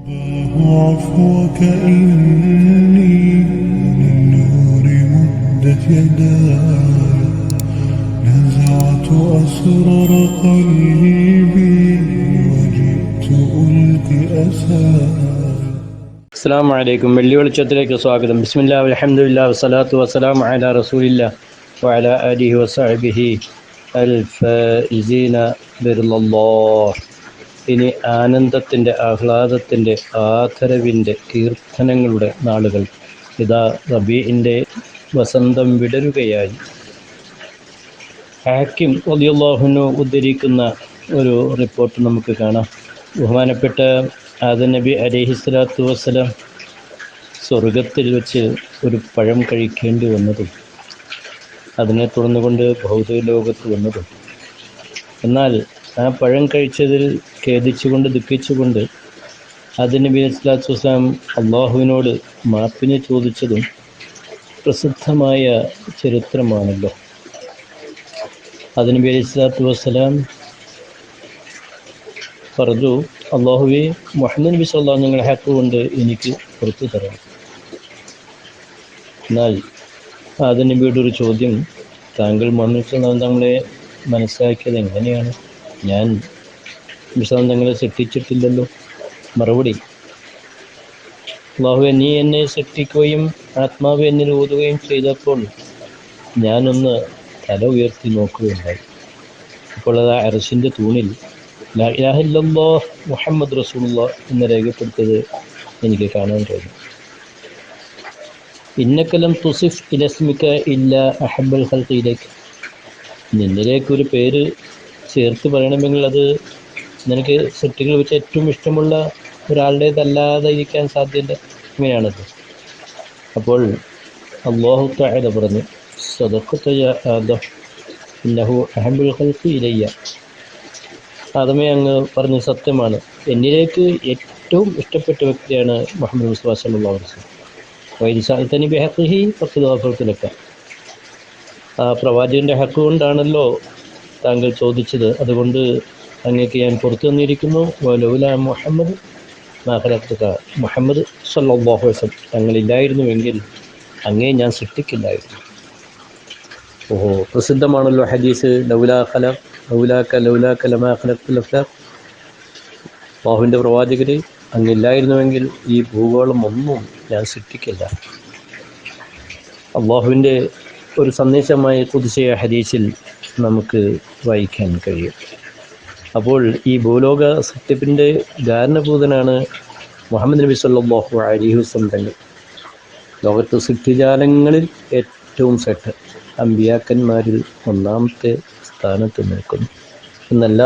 عفوك إني للنور مدت يداي نزعت أسرار قلبي وجئت ألقي أساي അസ്സാം വലൈക്കും വെള്ളി വെളിച്ചത്തിലേക്ക് സ്വാഗതം ബിസ്മില്ലാ അലഹമുല്ലാ വസ്സലാത്തു വസ്സലാം അല റസൂലില്ല വഅല അലിഹി വസഹബിഹി അൽ ഫൈസീന ബിർലല്ലാഹ് ഇനി ആനന്ദത്തിന്റെ ആഹ്ലാദത്തിന്റെ ആദരവിന്റെ കീർത്തനങ്ങളുടെ നാളുകൾ. ഇതാ റബീഇന്റെ വസന്തം വിടരുകയായി. ഹാക്കിം അലിയുള്ളാഹുനു ഉദ്ധരിക്കുന്ന ഒരു റിപ്പോർട്ട് നമുക്ക് കാണാം. ബഹുമാനപ്പെട്ട ആദ നബി അലിഹിസ്ലാത്തു വസ്സലാം സ്വർഗത്തിൽ വെച്ച് ഒരു പഴം കഴിക്കേണ്ടി വന്നതും അതിനെ തുടർന്നുകൊണ്ട് ഭൗതിക ലോകത്ത് വന്നതും. എന്നാൽ ആ പഴം കഴിച്ചതിൽ ഖേദിച്ചുകൊണ്ട് ദുഃഖിച്ചുകൊണ്ട് അതിന് നബി അലിസ്ലാത്തു വസ്സലാം അള്ളാഹുവിനോട് മാപ്പിനെ ചോദിച്ചതും പ്രസിദ്ധമായ ചരിത്രമാണല്ലോ. അതിനബി അലി സ്വലാത്തു വസ്സലാം പറഞ്ഞു അള്ളാഹുവെ മുഹമ്മദ് നബി സല്ലാ നിങ്ങളെ ഹാക്ക് കൊണ്ട് എനിക്ക് പുറത്തു തരണം. എന്നാൽ ആദ്യ നബിയുടെ ഒരു ചോദ്യം താങ്കൾ മണ്ണിട്ട് നമ്മളെ മനസ്സിലാക്കിയത് എങ്ങനെയാണ്? ഞാൻ വിശ്വാസം തങ്ങളെ സൃഷ്ടിച്ചിട്ടില്ലല്ലോ. മറുപടി ബാഹു നീ എന്നെ സൃഷ്ടിക്കുകയും ആത്മാവ് എന്നിൽ ഊതുകയും ചെയ്തപ്പോൾ ഞാനൊന്ന് തല ഉയർത്തി നോക്കുകയുണ്ടായി. അപ്പോൾ അത് അറസിന്റെ തൂണിൽ ലാ ഇലാഹ മുഹമ്മദ് റസൂള്ള എന്ന് രേഖപ്പെടുത്തിയത് എനിക്ക് കാണാൻ കഴിഞ്ഞു. ഇന്നക്കലം തുസിഫ് ഇലസ്മിക്ക ഇല്ല അഹബൽ ഹൽക്കിയിലേക്ക് നിന്നിലേക്കൊരു പേര് ചേർത്ത് പറയണമെങ്കിൽ അത് നിനക്ക് സെറ്റിങ്ങിൽ വെച്ച് ഏറ്റവും ഇഷ്ടമുള്ള ഒരാളുടേതല്ലാതെ ഇരിക്കാൻ സാധ്യത ഇങ്ങനെയാണത്. അപ്പോൾ അള്ളാഹു താഴെ പറഞ്ഞു ഇലയ്യ. ആദമേ അങ്ങ് പറഞ്ഞ സത്യമാണ്. എന്നിലേക്ക് ഏറ്റവും ഇഷ്ടപ്പെട്ട വ്യക്തിയാണ് മുഹമ്മദ് വസല്ലം. വൈദിസാൽത്തനി ബിഹഖിഹി ഫഖദ് ഗഫർതുലക ആ പ്രവാചകന്റെ ഹക്ക് കൊണ്ടാണല്ലോ താങ്കൾ ചോദിച്ചത്. അതുകൊണ്ട് അങ്ങേക്ക് ഞാൻ പുറത്തു തന്നിരിക്കുന്നു മുഹമ്മദ് മുഹമ്മദ് സല്ലല്ലാഹു അലൈഹി വസല്ലം തങ്ങളില്ലായിരുന്നുവെങ്കിൽ അങ്ങേ ഞാൻ സൃഷ്ടിക്കില്ലായിരുന്നു. ഓഹോ പ്രസിദ്ധമാണല്ലോ ഹദീസ്. ലൗലാ അഫ്ലാഖ്. പ്രവാചകർ അങ്ങില്ലായിരുന്നുവെങ്കിൽ ഈ ഭൂഗോളം ഒന്നും ഞാൻ സൃഷ്ടിക്കില്ല. അള്ളാഹുവിന്റെ ഒരു സന്ദേശമായി കുതിശയ ഹദീസിൽ നമുക്ക് വായിക്കാൻ കഴിയും. അപ്പോൾ ഈ ഭൂലോക സത്യത്തിന്റെ ധാരണഭൂതനാണ് മുഹമ്മദ് നബി സല്ലാഹു അലൈഹി വസല്ലം. തന്നെ ലോകത്ത് സിദ്ധിജാലങ്ങളിൽ ഏറ്റവും സെറ്റ് അമ്പിയാക്കന്മാരിൽ ഒന്നാമത്തെ സ്ഥാനത്ത് നിൽക്കുന്നു. എന്നല്ല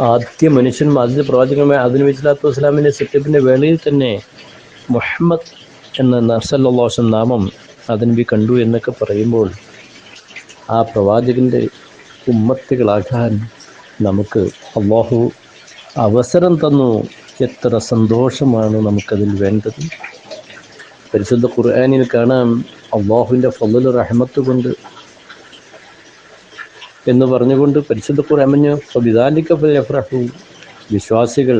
ആദ്യ മനുഷ്യൻ ആദ്യ പ്രവാചകമായ അതിന് വിസ്ലാത്തു വസ്ലാമിന്റെ സെറ്റപ്പിന്റെ വേളയിൽ തന്നെ മുഹമ്മദ് എന്ന നർസല്ലാസം നാമം അതിനബി കണ്ടു എന്നൊക്കെ പറയുമ്പോൾ ആ പ്രവാചകന്റെ ഉമ്മത്തുകളാകാൻ നമുക്ക് അള്ളാഹു അവസരം തന്നു. എത്ര സന്തോഷമാണ് നമുക്കതിൽ വേണ്ടത്. പരിശുദ്ധ ഖുർആാനിൽ കാണാം അള്ളാഹുവിന്റെ ഫضൽ റഹ്മത്ത് കൊണ്ട് എന്ന് പറഞ്ഞുകൊണ്ട് പരിശുദ്ധ ഖുർആമഞ്ഞ് വിദാലിക്കഫ്രഹു വിശ്വാസികൾ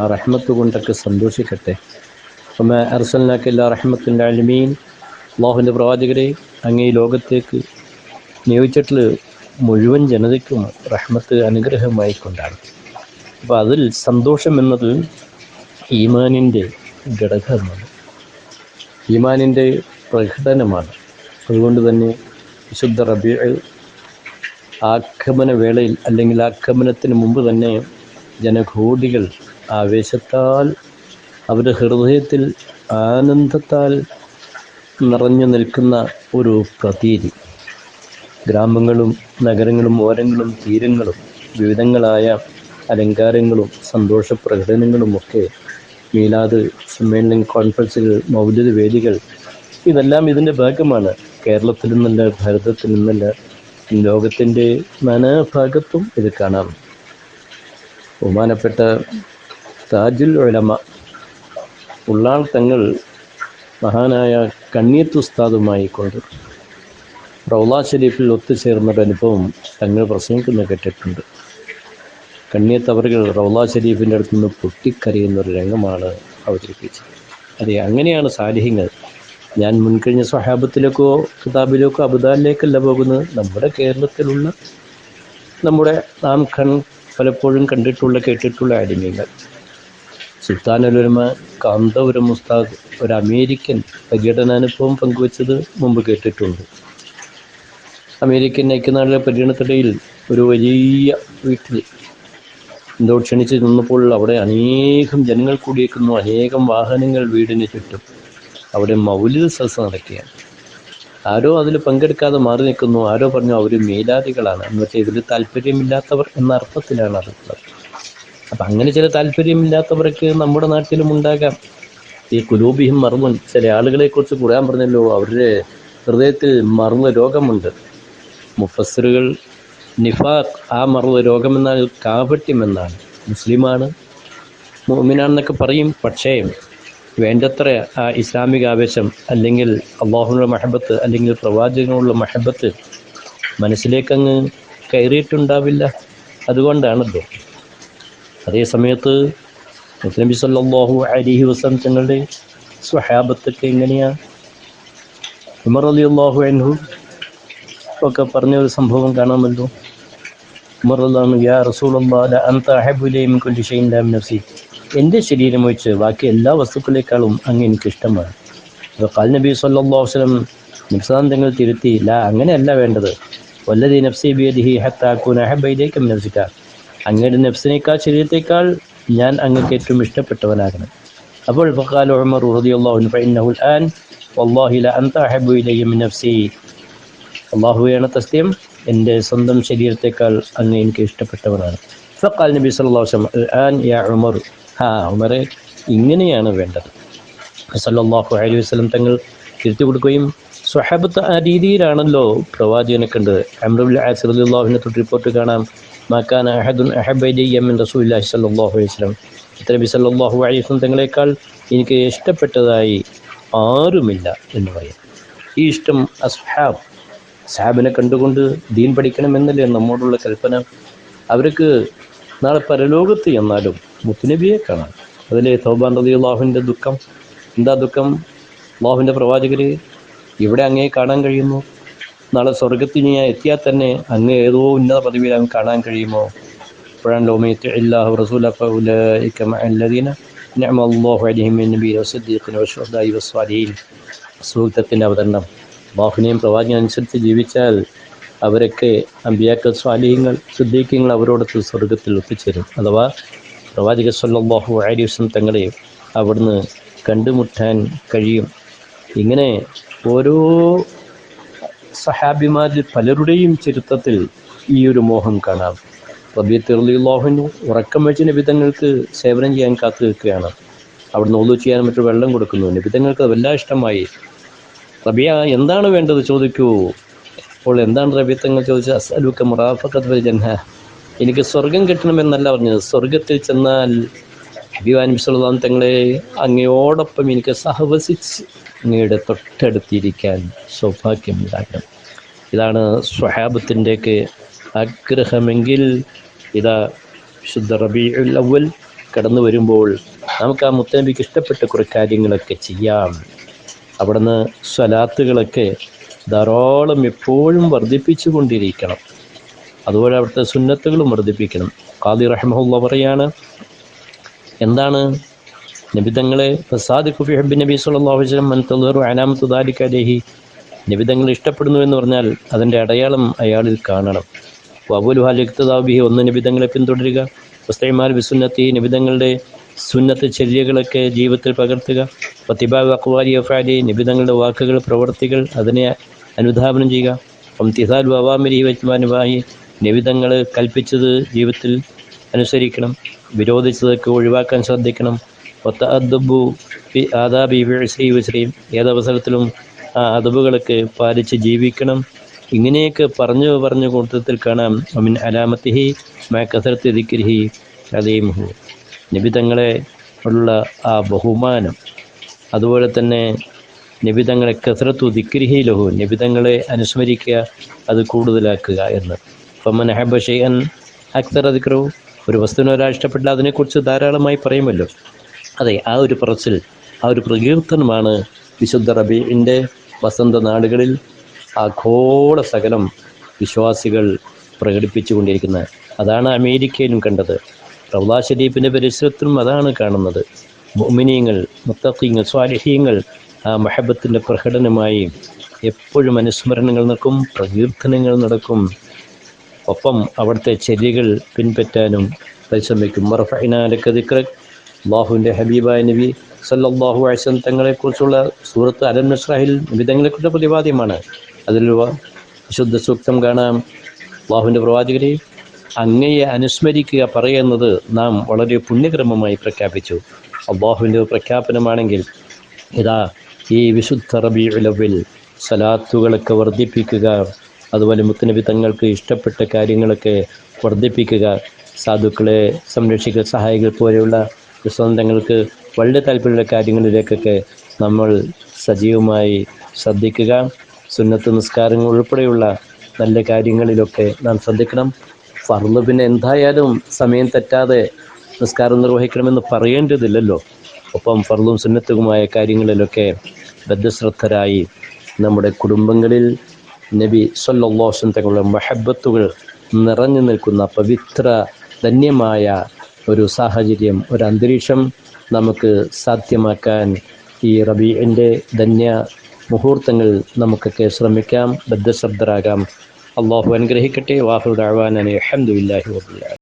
ആ റഹ്മത്ത് കൊണ്ടൊക്കെ സന്തോഷിക്കട്ടെ. അപ്പം അർസലിനാക്കില്ല റഹ്മത്തിന്റെ അലിമീൻ അള്ളാഹുവിന്റെ പ്രവാചകരെ അങ്ങേ ലോകത്തേക്ക് നിയോഗിച്ചിട്ടുള്ള മുഴുവൻ ജനതയ്ക്കും റഹ്മത്ത് അനുഗ്രഹമായി കൊണ്ടാണ് അപ്പോൾ അതിൽ സന്തോഷം എന്നത് ഈമാനിന്റെ ഘടകമാണ്. ഈമാനിന്റെ പ്രകടനമാണ്. അതുകൊണ്ട് തന്നെ വിശുദ്ധ റബി ആക്രമണ വേളയിൽ അല്ലെങ്കിൽ ആക്രമണത്തിന് മുമ്പ് തന്നെ ജനകോടികൾ ആവേശത്താൽ അവരുടെ ഹൃദയത്തിൽ ആനന്ദത്താൽ നിറഞ്ഞു നിൽക്കുന്ന ഒരു പ്രതീതി. ഗ്രാമങ്ങളും നഗരങ്ങളും ഓരങ്ങളും തീരങ്ങളും വിവിധങ്ങളായ അലങ്കാരങ്ങളും സന്തോഷ പ്രകടനങ്ങളുമൊക്കെ മീലാദ് സമ്മേളനം കോൺഫറൻസുകൾ മൗലിക വേദികൾ ഇതെല്ലാം ഇതിന്റെ ഭാഗമാണ്. കേരളത്തിൽ നിന്നല്ല ഭാരതത്തിൽ നിന്നല്ല ലോകത്തിന്റെ നാനാഭാഗത്തും ഇത് കാണാം. ബഹുമാനപ്പെട്ട താജുൽ ഉലമ ഉള്ളാൾ തങ്ങൾ മഹാനായ കണ്ണീത്ത് ഉസ്താദുമായി കൊണ്ട് റൗള ഷരീഫിൽ ഒത്തുചേർന്നൊരു അനുഭവം തങ്ങൾ പ്രസംഗിക്കുന്ന കേട്ടിട്ടുണ്ട്. കണ്ണിയത്തവറുകൾ റൗലാ ഷരീഫിന്റെ അടുത്ത് നിന്ന് പൊട്ടിക്കരയുന്ന ഒരു രംഗമാണ് അവതരിപ്പിച്ചത്. അതെ അങ്ങനെയാണ് സാലിഹ്യങ്ങൾ. ഞാൻ മുൻകഴിഞ്ഞ സ്വഹാബത്തിലേക്കോ കിതാബിലേക്കോ അബുദാലിലേക്കല്ല പോകുന്നത്. നമ്മുടെ കേരളത്തിലുള്ള നമ്മുടെ നാം കൺ പലപ്പോഴും കണ്ടിട്ടുള്ള കേട്ടിട്ടുള്ള അടിമകൾ സുൽത്താനുലമ കാന്തപുരം മുസ്താദ് ഒരു അമേരിക്കൻ പര്യടനാനുഭവം പങ്കുവച്ചത് മുമ്പ് കേട്ടിട്ടുണ്ട്. അമേരിക്കൻ ഐക്യനാടിലെ പര്യടനത്തിനിടയിൽ ഒരു വലിയ വീട്ടിൽ എന്തോ ക്ഷണിച്ച് നിന്നപ്പോൾ അവിടെ അനേകം ജനങ്ങൾ കൂടിയേക്കുന്നു. അനേകം വാഹനങ്ങൾ വീടിന് ചുറ്റും. അവിടെ മൗലിക സദസ് നടക്കുകയാണ്. ആരോ അതിൽ പങ്കെടുക്കാതെ മാറി നിൽക്കുന്നു. ആരോ പറഞ്ഞു അവർ മേലാദികളാണ്. എന്ന് വെച്ചാൽ ഇതിൽ താല്പര്യമില്ലാത്തവർ എന്ന അർത്ഥത്തിലാണ് അറിയുന്നത് അപ്പം അങ്ങനെ ചില താല്പര്യമില്ലാത്തവർക്ക് നമ്മുടെ നാട്ടിലും ഉണ്ടാകാം. ഈ കുലൂബിയും മർമ്മൻ ചില ആളുകളെക്കുറിച്ച് ഖുർആൻ പറഞ്ഞല്ലോ അവരുടെ ഹൃദയത്തിൽ മർമ്മ രോഗമുണ്ട്. മുഫസ്സിറുകൾ നിഫാഖ് ആ മറന്ന രോഗമെന്നാൽ കാപട്യമെന്നാണ്. മുസ്ലിമാണ്. മോമിനാണെന്നൊക്കെ പറയും. പക്ഷേ വേണ്ടത്ര ആ ഇസ്ലാമിക ആവേശം അല്ലെങ്കിൽ അള്ളാഹുവിനുള്ള മഹബത്ത് അല്ലെങ്കിൽ പ്രവാചകനുള്ള മഹബത്ത് മനസ്സിലേക്കങ്ങ് കയറിയിട്ടുണ്ടാവില്ല. അതുകൊണ്ടാണല്ലോ. അതേ സമയത്ത് മുസ്ലിം സല്ലല്ലാഹു അലിഹി വസ്ലം തങ്ങളുടെ സ്വഹാബത്തൊക്കെ എങ്ങനെയാണ് ഉമർ അലി അള്ളാഹു അൻഹു ഒക്കെ പറഞ്ഞ ഒരു സംഭവം കാണാമല്ലോ. മുറല്ലാന്ന് യാ നഫ്സി. എന്റെ ശരീരം വെച്ച് ബാക്കി എല്ലാ വസ്തുക്കളെക്കാളും അങ്ങ് എനിക്കിഷ്ടമാണ് അപ്പോൾ കാൽ നബി അലൈഹി വസല്ലം നിബ്സാന്തങ്ങൾ തിരുത്തി ല അങ്ങനെയല്ല വേണ്ടത്. വല്ലതി നഫ്സി ബിയദിഹി ഹത്താക്കൂൻ അഹബയിലേക്കും നഫ്സിക. അങ്ങയുടെ നഫ്സിനേക്കാൾ ശരീരത്തേക്കാൾ ഞാൻ അങ്ങക്ക് ഏറ്റവും ഇഷ്ടപ്പെട്ടവനാകണം. അപ്പോൾ ഫഖാൽ ഉമർ റളിയല്ലാഹു അൻഹു ഫഇന്നഹു അൽആൻ വല്ലാഹി ല അൻത അഹബ്ബു ഇലയ്യ മിൻ നഫ്സി. അള്ളാഹുവെയാണ് തസ്ലിയം എന്റെ സ്വന്തം ശരീരത്തെക്കാൾ അങ്ങ് എനിക്ക് ഇഷ്ടപ്പെട്ടവനാണ്. ഫക്കാൽ നബി സല്ലാസ്ലം ആൻ യാ ഉമർ. ഹാ ഉമറെ ഇങ്ങനെയാണ് വേണ്ടത്. സല്ലാഹു അലൈഹി വസ്ലം തങ്ങൾ തിരുത്തി കൊടുക്കുകയും സ്വഹാബത്ത് ആ രീതിയിലാണല്ലോ പ്രവാചകനെ കണ്ടത്. അമ്രുൽ തൊട്ട് റിപ്പോർട്ട് കാണാം മാക്കാൻ അഹദുൻ അഹബൈദിയമ്മിൻ റസൂല്ലാഹി സല്ലാഹു അലൈഹി വസ്ലം നബി സല്ലാഹു അലൈഹി വസ്ലം തങ്ങളെക്കാൾ എനിക്ക് ഇഷ്ടപ്പെട്ടതായി ആരുമില്ല എന്ന് പറയാം. ഈ ഇഷ്ടം അസ്ഹാബ് സാബിനെ കണ്ടുകൊണ്ട് ദീൻ പഠിക്കണമെന്നല്ലേ നമ്മോടുള്ള കൽപ്പന? അവർക്ക് നാളെ പരലോകത്ത് എന്നാലും മുത്തുനബിയെ കാണാം. അതിലെ സൗബാൻ റതി അള്ളാഹുവിന്റെ ദുഃഖം. എന്താ ദുഃഖം? അള്ളാഹുവിന്റെ പ്രവാചകരെ ഇവിടെ അങ്ങേ കാണാൻ കഴിയുന്നു നാളെ സ്വർഗത്തിന് ഞാൻ എത്തിയാൽ തന്നെ അങ്ങ് ഏതോ ഉന്നത പദവിയിൽ അങ്ങ് കാണാൻ കഴിയുമോ? അപ്പോഴാണ് ലോമയത്ത് അല്ലാഹു അവതരണം. ബാഹുനെയും പ്രവാചകൻ അനുസരിച്ച് ജീവിച്ചാൽ അവരൊക്കെ അമ്പിയാക്കൾ സ്വാലിഹ്യങ്ങൾ സിദ്ദീഖ്യങ്ങൾ അവരോടൊത്ത് സ്വർഗത്തിൽ ഒത്തുചേരും. അഥവാ പ്രവാചക അലൈഹി വസല്ലം തങ്ങളെ അവിടുന്ന് കണ്ടുമുട്ടാൻ കഴിയും. ഇങ്ങനെ ഓരോ സഹാബിമാരിൽ പലരുടെയും ചരിത്രത്തിൽ ഈ ഒരു മോഹം കാണാം. റബി റളിയല്ലാഹുവിനു ഉറക്കം വെച്ച് നിബിധങ്ങൾക്ക് സേവനം ചെയ്യാൻ കാത്തു നിൽക്കുകയാണ് അവിടുന്ന് ഒന്നു ചെയ്യാൻ മറ്റു വെള്ളം കൊടുക്കുന്നു. നിബിധങ്ങൾക്ക് അതെല്ലാം ഇഷ്ടമായി. റബിയ എന്താണ് വേണ്ടത്? ചോദിക്കൂ. അപ്പോൾ എന്താണ് റബിയത്തങ്ങൾ ചോദിച്ചത്? അസലുക്ക മുറാഫക്കത്ത് ജൻഹ എനിക്ക് സ്വർഗം കിട്ടണമെന്നല്ല പറഞ്ഞത്. സ്വർഗത്തിൽ ചെന്നാൽ ഹബീബ് സല്ലല്ലാഹു തങ്ങളെ അങ്ങയോടൊപ്പം എനിക്ക് സഹവസിച്ച് അങ്ങയുടെ തൊട്ടടുത്തിരിക്കാൻ സൗഭാഗ്യമുണ്ടാകണം. ഇതാണ് സ്വഹാബത്തിന്റെയൊക്കെ ആഗ്രഹമെങ്കിൽ ഇതാ വിശുദ്ധ റബീഉൽ അവൽ കടന്നു വരുമ്പോൾ നമുക്ക് ആ മുത്തനബിക്ക് ഇഷ്ടപ്പെട്ട കുറേ കാര്യങ്ങളൊക്കെ ചെയ്യാം. അവിടുന്ന് സ്വലാത്തുകളൊക്കെ ധാരാളം എപ്പോഴും വർദ്ധിപ്പിച്ചു കൊണ്ടിരിക്കണം അതുപോലെ അവിടുത്തെ സുന്നത്തുകളും വർദ്ധിപ്പിക്കണം. ഖാദി റഹ്മുള്ള പറയാണ് എന്താണ്? നിബിതങ്ങളെ ഫസാദ് കുഫി ഹബ്ബി നബി മൻ തദറു അലാമത്തു ദാലിക അലൈഹി. ഇഷ്ടപ്പെടുന്നു എന്ന് പറഞ്ഞാൽ അതിന്റെ അടയാളം അയാളിൽ കാണണം. അബുൽ ഹാലിക്തദാബിഹി ഒന്ന് നിബിതങ്ങളെ പിന്തുടരുക. മുസ്തൈമാൽ ബിസുന്നത്തി നിബിതങ്ങളുടെ സുന്നത്ത് ചര്യകളൊക്കെ ജീവിതത്തിൽ പകർത്തുക. പത്തിബാബ് വക്വാരി അഫാലി നിബിതങ്ങളുടെ വാക്കുകൾ പ്രവർത്തികൾ അതിനെ അനുധാപനം ചെയ്യുക. അംതിസാൽ വവാമിരി വജ്മാനുവാഹി നിബിതങ്ങൾ കൽപ്പിച്ചത് ജീവിതത്തിൽ അനുസരിക്കണം വിരോധിച്ചതൊക്കെ ഒഴിവാക്കാൻ ശ്രദ്ധിക്കണം. ഒത്ത അദ്ബു ആദാബി വിശ്രീം ഏതവസരത്തിലും ആ അദബുകളൊക്കെ പാലിച്ച് ജീവിക്കണം. ഇങ്ങനെയൊക്കെ പറഞ്ഞു പറഞ്ഞു കൂട്ടത്തിൽ കാണാം. അമിൻ അലാമത്തിഹി മാ കസരത്ത് ദിക്രിഹി അലീമുഹു നിബിതങ്ങളെ ഉള്ള ആ ബഹുമാനം. അതുപോലെ തന്നെ നിബിതങ്ങളെ കസരത്തു ദിക്രിഹി ലഹു നിബിതങ്ങളെ അനുസ്മരിക്കുക അത് കൂടുതലാക്കുക എന്ന്. ഫമൻ ഹബ ഷെയ്അൻ അക്തർ ദിക്റു ഒരു വസ്തുവിനെ ഒരാൾ ഇഷ്ടപ്പെട്ടാൽ അതിനെക്കുറിച്ച് ധാരാളമായി പറയുമല്ലോ. അതെ ആ ഒരു പറച്ചിൽ ആ ഒരു പ്രകീർത്തനമാണ് വിശുദ്ധ റബീഇന്റെ വസന്ത നാടുകളിൽ ആഘോള സകലം വിശ്വാസികൾ പ്രകടിപ്പിച്ചു കൊണ്ടിരിക്കുന്നത് അതാണ് അമേരിക്കയിലും കണ്ടത്. റൗദാ ഷരീഫിന്റെ പരിസരത്തും അതാണ് കാണുന്നത്. മുഅ്മിനീങ്ങൾ മുത്തഖീങ്ങൾ സ്വാലിഹീങ്ങൾ ആ മഹബത്തിന്റെ പ്രകടനമായി എപ്പോഴും അനുസ്മരണങ്ങൾ നടക്കും പ്രകീർത്തനങ്ങൾ നടക്കും. ഒപ്പം അവിടുത്തെ ചര്യകൾ പിൻപറ്റാനും പരിശ്രമിക്കും. മറഫൈനാലൊക്കെ ദിക്ര അള്ളാഹുവിന്റെ ഹബീബായ നബി സല്ലാഹു അലൈഹി തങ്ങളെക്കുറിച്ചുള്ള സൂറത്ത് അലൻ നസ്രാഹിൽ വിധങ്ങളെക്കുറിച്ച് പ്രതിപാദ്യമാണ്. അതിൽ വിശുദ്ധ സൂക്തം കാണാം. അള്ളാഹുവിന്റെ പ്രവാചകരെ അങ്ങയെ അനുസ്മരിക്കുക പറയുന്നത് നാം വളരെ പുണ്യക്രമമായി പ്രഖ്യാപിച്ചു. അള്ളാഹുവിന്റെ പ്രഖ്യാപനമാണെങ്കിൽ ഇതാ ഈ വിശുദ്ധ റബീഉലവ്വിൽ സലാത്തുകളൊക്കെ വർദ്ധിപ്പിക്കുക അതുപോലെ മുത്തനബി തങ്ങൾക്ക് ഇഷ്ടപ്പെട്ട കാര്യങ്ങളൊക്കെ വർദ്ധിപ്പിക്കുക സാധുക്കളെ സംരക്ഷിക്കുക സഹായികൾ പോലെയുള്ള സ്വന്തങ്ങൾക്ക് വളരെ താല്പര്യമുള്ള കാര്യങ്ങളിലേക്കൊക്കെ നമ്മൾ സജീവമായി ശ്രദ്ധിക്കുക. സുന്നത്ത് നിസ്കാരങ്ങൾ ഉൾപ്പെടെയുള്ള നല്ല കാര്യങ്ങളിലൊക്കെ നാം ശ്രദ്ധിക്കണം. ഫർൾ പിന്നെ എന്തായാലും സമയം തെറ്റാതെ നിസ്കാരം നിർവഹിക്കണമെന്ന് പറയേണ്ടതില്ലല്ലോ. ഒപ്പം ഫർളും സുന്നത്തുമായ കാര്യങ്ങളിലൊക്കെ ബദ്ധശ്രദ്ധരായി നമ്മുടെ കുടുംബങ്ങളിൽ നബി സല്ലല്ലാഹു തങ്ങളുടെ മഹബത്തുകൾ നിറഞ്ഞു നിൽക്കുന്ന പവിത്ര ധന്യമായ ഒരു സാഹചര്യം ഒരു അന്തരീക്ഷം നമുക്ക് സാധ്യമാക്കാൻ ഈ റബീന്റെ ധന്യ മുഹൂർത്തങ്ങൾ നമുക്കൊക്കെ ശ്രമിക്കാം ബദ്ധശ്രദ്ധരാകാം. അള്ളാഹു അനുഗ്രഹിക്കട്ടെ വാഹു ദാവാൻ അലഹമുല്ലാഹി വബില്ല